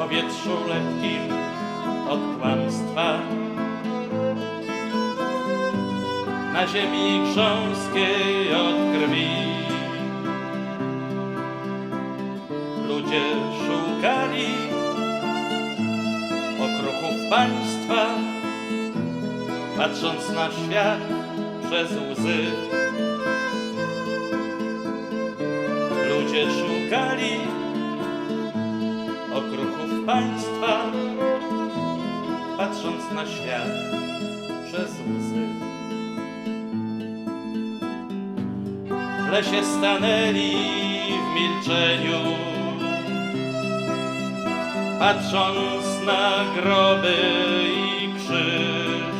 powietrzu lepkim od kłamstwa. Na ziemi grząskiej od krwi ludzie szukali okruchów państwa, patrząc na świat przez łzy. Ludzie szukali państwa, patrząc na świat przez łzy. W lesie stanęli w milczeniu, patrząc na groby i krzyż.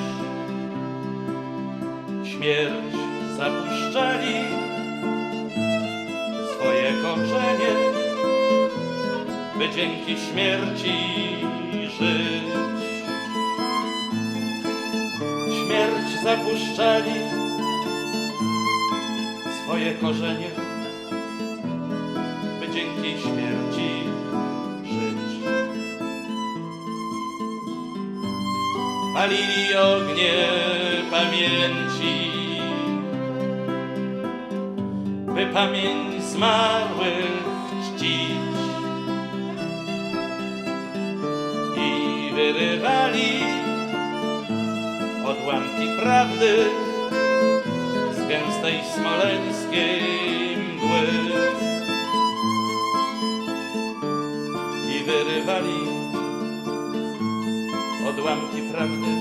Śmierć zapuszczali swoje korzenie, by dzięki śmierci żyć. Śmierć zapuszczali swoje korzenie, by dzięki śmierci żyć. Palili ognie pamięci, by pamięć zmarłych odłamki prawdy z gęstej smoleńskiej mgły. I wyrywali odłamki prawdy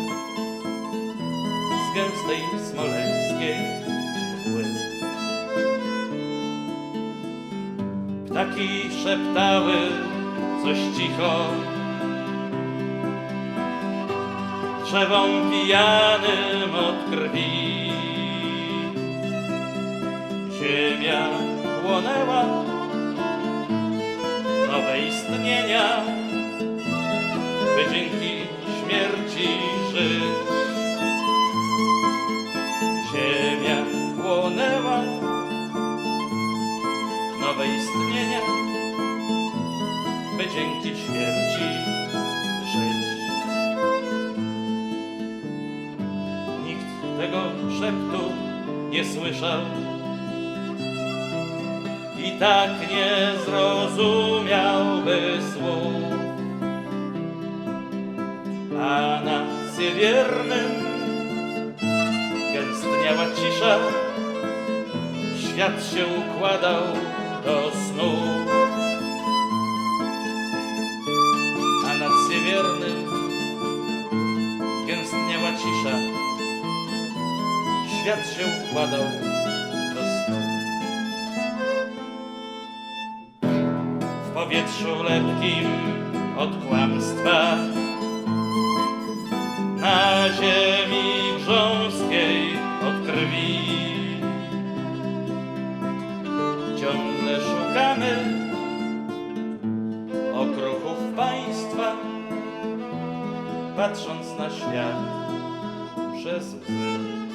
z gęstej smoleńskiej mgły. Ptaki szeptały coś cicho drzewom pijanym od krwi. Ziemia płonęła, nowe istnienia, by dzięki śmierci żyć. Ziemia płonęła, nowe istnienia, by dzięki śmierci żyć. Szeptu nie słyszał i tak nie zrozumiałby słów. A na siewiernym gęstniała cisza, świat się układał do snu. A nad siewiernym gęstniała cisza, świat się układał do snu. W powietrzu lepkim od kłamstwa, na ziemi grząskiej od krwi. Ciągle szukamy okruchów państwa, patrząc na świat przez łzy.